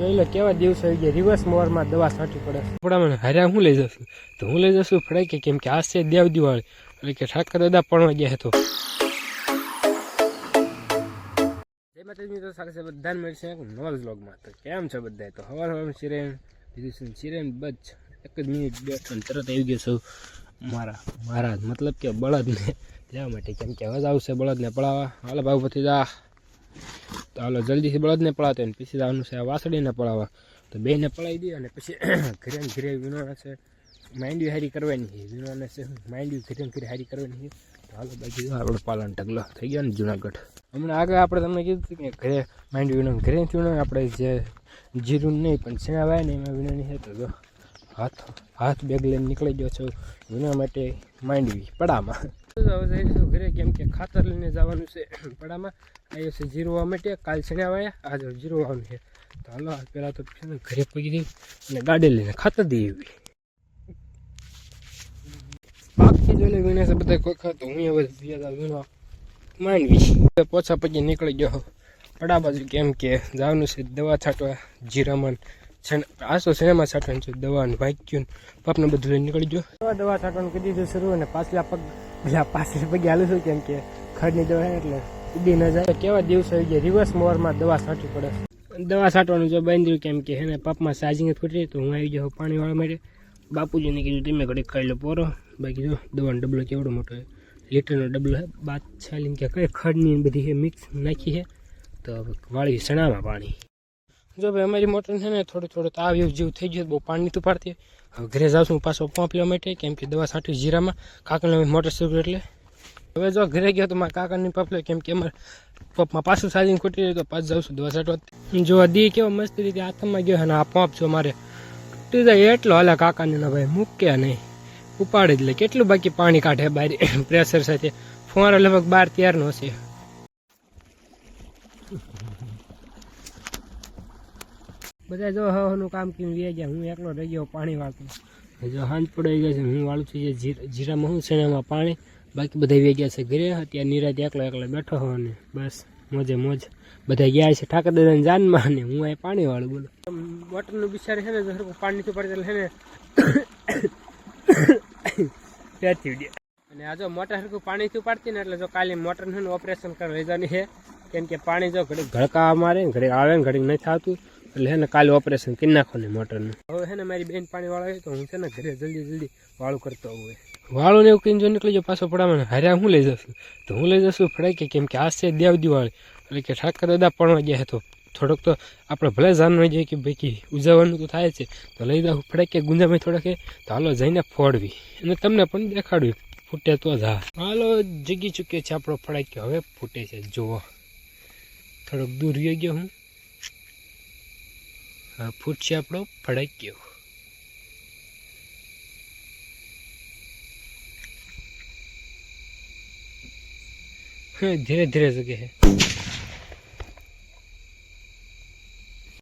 જોઈ લો, કેવા દિવસ આવી ગયા. રિવર્સ મોરમાં દવા છાંટવી પડે મને હાર્યા હું લઈ જશું તો હું લઈ જશું ફડાય કેમ કે આ છે દેવ દિવાળી. એટલે કે ઠાકર દાદા પણ ગયા હતો મિત્રો સાથે છે બધાને મળશે એક નવા બ્લોગમાં તો કેમ છે બધા તો હવાર હવાર સિરેન બીજું સિરેન બચ એક જ મિનિટ બે તરત આવી ગયો છું. મારા મારા મતલબ કે બળદને. જવા માટે, કેમ કે હવે આવશે બળદને પડાવવા. હાલ ભાવ પછી જા તો હાલો, જલ્દીથી બળદને પડાવતો હોય ને પછી આનું છે વાસળીને પડાવવા. તો બેને પડાવી દઈએ અને પછી ઘરે ઘરે વીણવાના છે, માંડવી હારી કરવાની છે. વિનોને છે, માંડવી ઘરે ઘરે હારી કરવાની છે. તો હાલો બાકી આપણો પાલન ઢગલો થઈ ગયો ને જુનાગઢ. હમણાં આગળ આપણે તમને કીધું કે ઘરે માંડવી વિનો ઘરે વિનો આપણે જે જીરું નહીં, પણ શેણા વાય ને એમાં વિનોની છે, તો જો હાથ હાથ બેગ લઈને નીકળી ગયો છું વિના માટે માંડવી પડામાં હવે જઈશું ઘરે, કેમ કે ખાતર લઈને જવાનું છે પડામાં આવ્યો છે જીરવા માટે કાલ શેણા વાયા આજે જીરવાનું છે તો. હાલો પહેલાં તો ઘરે પગી દઈ અને ગાડી લઈને ખાતર દઈ આવી. પાકથી જોઈને વીણે છે બધા કોઈ ખાતો. હું હવે વીણવા માંડવી પોછા પછી નીકળી ગયો પડા બાજુ કેમ કે જવાનું છે દવા છાંટવા જીરામણ છે આસો સિનેમા છાંટવાનું છે દવા ને વાક્યુન પાપને બધું લઈને નીકળી ગયો. દવા દવા છાંટવાનું કરી દીધું શરૂ અને પાછલા પગ પેલા પાછળ પગે હાલું છું કેમ કે ખડની દવા એટલે ઉડી ન જાય. કેવા દિવસ આવી ગયા? રિવર્સ મોરમાં દવા છાંટવી પડે દવા છાંટવાનું જો બાંધ્યું કેમ કે એને પાપમાં ચાર્જિંગ ફૂટી તો હું આવી જાઉં પાણી વાળા માટે. બાપુજીને કીધું તમે ઘડી ખાઈ લો પોરો. બાકી જો દવાનો ડબલો કેવડો મોટો લીટરનો ડબલો છે. બાદ છાલીને કે કઈ ખડની બધી મિક્સ નાખી છે. તો વાળી સણામાં પાણી. જો ભાઈ, અમારી મોટર છે ને, થોડું થોડું તાવ એવું જેવું થઈ ગયું, બહુ પાણી તો પાડતી. હવે ઘરે જાઉં છું, પાછો પંપ લેવા માટે, કેમ કે દવા છાંટવી જીરામાં. કાકાને મોટર શરૂ એટલે. હવે જો ઘરે ગયો તો મારા કાકાની પંપ લે, કેમ કે અમારે પંપમાં પાછું સાજીને ખૂટી રહ્યું, તો પાછું જાઉં છું દવા છાંટવા. જો દી કેવો મસ્ત રીતે હાથમાં ગયો અને આ પંપ જો મારે તૂટી જાય એટલો હાલે કાકાને ના ભાઈ, મૂક્યા નહીં. ઉપાડી જ લે, કેટલું બાકી પાણી કાઢે બહાર પ્રેશર સાથે. ફુવારો લગભગ બાર ત્યારનો હશે બધા જો હવાનું કામ કેમ વે ગયા. હું એકલો રહી ગયો પાણી વાળતો. જો હાંજ પડાઈ ગયા છે હું વાળું છું જે જીરા- જીરામાં હું છે ને એમાં પાણી. બાકી બધા વે ગયા છે ઘરે અત્યારે નિરાજ એકલો એકલો બેઠો હો ને બસ મોજે મોજ બધા ગયા છે. ઠાકર દાદાની જાનમાં ને હું અહીં પાણી વાળું બોલો. મોટરનું બિચારે છે ને જો સરખું પાણી નથી પડે એટલે છે ને ત્યાંથી ઉડ્યા. અને આ જો મોટર સરખું પાણીથી પાડતી ને એટલે જો કાલે મોટરનું ઓપરેશન કરવા જવાની છે. કેમ કે પાણી જો ઘડીક ઘડકા મારે ઘડીક આવે ને ઘડીક નથી આવતું. એટલે હે ને કાલે ઓપરેશન કરી નાખો ને મોટરનું. હવે હે ને મારી બેન પાણી વાળા હોય તો હું છે ને ઘરે જલ્દી જલ્દી વાળું કરતો હોય વાળું ને એવું કહીને જો નીકળી જાવ પાછો પડામાં હાર્યા હું લઈ જશું? તો હું લઈ જશું ફળાઈ કે કેમ કે આ છે દેવ દિવાળી. એટલે કે ઠાકર દાદા પડવા ગયા હતો થોડોક તો આપણે ભલે જાણવા જઈએ કે ભાઈ કે ઉજવવાનું તો થાય છે. તો લઈ જાઉં ફડાય કે ગુંજામાં થોડાક તો હાલો જઈને ફોડવી. અને તમને પણ દેખાડવી. ફૂટે તો જ હાલો જગી ચૂક્યો છે આપણો ફડાય કે હવે ફૂટે છે. જુઓ. થોડોક દૂર રહી ગયો હું. હવે ફૂટશે આપણો ફડાક્યો હા ધીરે ધીરે જગે છે